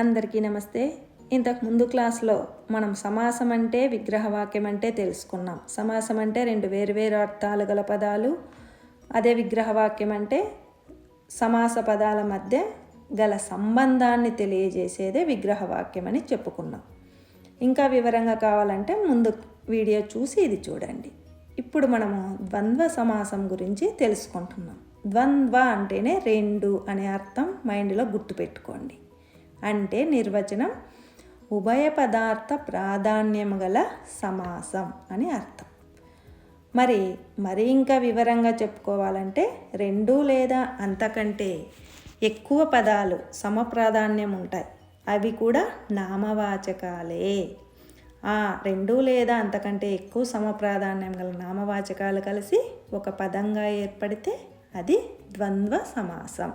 అందరికీ నమస్తే. ఇంతకు ముందు క్లాస్లో మనం సమాసం అంటే విగ్రహవాక్యం అంటే తెలుసుకున్నాం. సమాసం అంటే రెండు వేరువేరు అర్థాలు గల పదాలు. అదే విగ్రహవాక్యం అంటే సమాస పదాల మధ్య గల సంబంధాన్ని తెలియజేసేదే విగ్రహవాక్యం అని చెప్పుకున్నాం. ఇంకా వివరంగా కావాలంటే ముందు వీడియో చూసి ఇది చూడండి. ఇప్పుడు మనము ద్వంద్వ సమాసం గురించి తెలుసుకుంటున్నాం. ద్వంద్వ అంటేనే రెండు అనే అర్థం మైండ్లో గుర్తుపెట్టుకోండి. అంటే నిర్వచనం ఉభయ పదార్థ ప్రాధాన్యం గల సమాసం అని అర్థం. మరి మరి ఇంకా వివరంగా చెప్పుకోవాలంటే రెండు లేదా అంతకంటే ఎక్కువ పదాలు సమప్రాధాన్యం ఉంటాయి అవి కూడా నామవాచకాలే. ఆ రెండు లేదా అంతకంటే ఎక్కువ సమప్రాధాన్యం గల నామవాచకాలు కలిసి ఒక పదంగా ఏర్పడితే అది ద్వంద్వ సమాసం.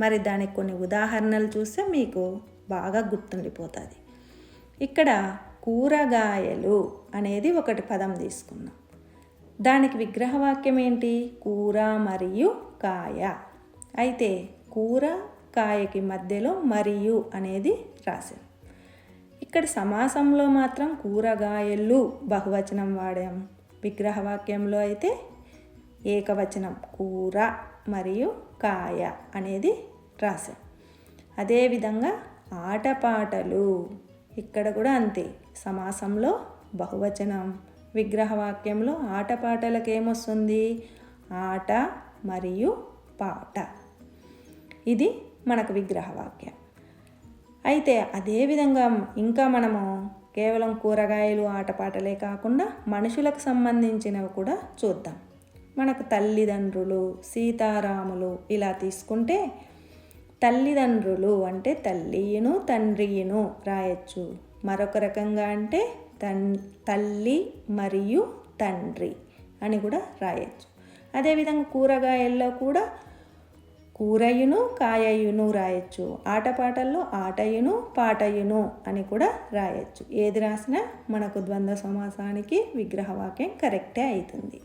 మరి దానికి కొన్ని ఉదాహరణలు చూస్తే మీకు బాగా గుర్తుండిపోతుంది. ఇక్కడ కూరగాయలు అనేది ఒకటి పదం తీసుకున్నాం దానికి విగ్రహవాక్యం ఏంటి? కూర మరియు కాయ. అయితే కూర కాయకి మధ్యలో మరియు అనేది రాశాం ఇక్కడ సమాసంలో మాత్రం కూరగాయలు బహువచనం వాడాం. విగ్రహవాక్యంలో అయితే ఏకవచనం కూర మరియు కాయ అనేది రాశాం అదేవిధంగా ఆటపాటలు ఇక్కడ కూడా అంతే. సమాసంలో బహువచనం విగ్రహవాక్యంలో ఆటపాటలకు ఏమొస్తుంది ఆట మరియు పాట. ఇది మనకు విగ్రహవాక్యం. అయితే అదేవిధంగా ఇంకా మనము కేవలం కూరగాయలు ఆటపాటలే కాకుండా మనుషులకు సంబంధించినవి కూడా చూద్దాం. మనకు తల్లిదండ్రులు సీతారాములు ఇలా తీసుకుంటే తల్లిదండ్రులు అంటే తల్లియును తండ్రియును రాయొచ్చు. మరొక రకంగా అంటే తన్ తల్లి మరియు తండ్రి అని కూడా రాయొచ్చు. అదేవిధంగా కూరగాయల్లో కూడా కూరయును కాయయును రాయొచ్చు. ఆటపాటల్లో ఆటయును పాటయును అని కూడా రాయొచ్చు. ఏది రాసినా మనకు ద్వంద్వ సమాసానికి విగ్రహవాక్యం కరెక్టే అవుతుంది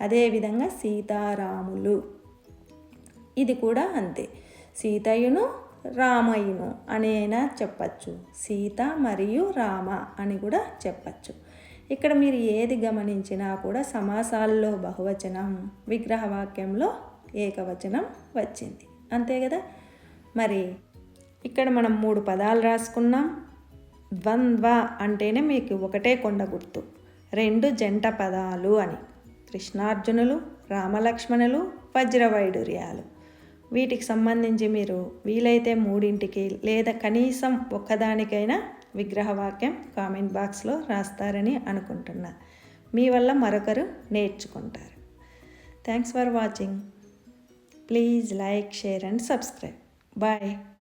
అదేవిధంగా సీతారాములు. ఇది కూడా అంతే. సీతయును రామయును అనేనా చెప్పచ్చు. సీత మరియు రామ అని కూడా చెప్పచ్చు. ఇక్కడ మీరు ఏది గమనించినా కూడా సమాసాల్లో బహువచనం విగ్రహవాక్యంలో ఏకవచనం వచ్చింది. అంతే కదా? మరి ఇక్కడ మనం మూడు పదాలు రాసుకున్నాం. ద్వంద్వ అంటేనే మీకు ఒకటే కొండ గుర్తు. రెండు జంట పదాలు అని. కృష్ణార్జునులు రామలక్ష్మణులు వజ్రవైడూర్యాలు. వీటికి సంబంధించి మీరు వీలైతే మూడింటికి లేదా కనీసం ఒక్కదానికైనా విగ్రహవాక్యం కామెంట్ బాక్స్లో రాస్తారని అనుకుంటున్నా. మీ వల్ల మరొకరు నేర్చుకుంటారు. Thanks for watching please like share and subscribe bye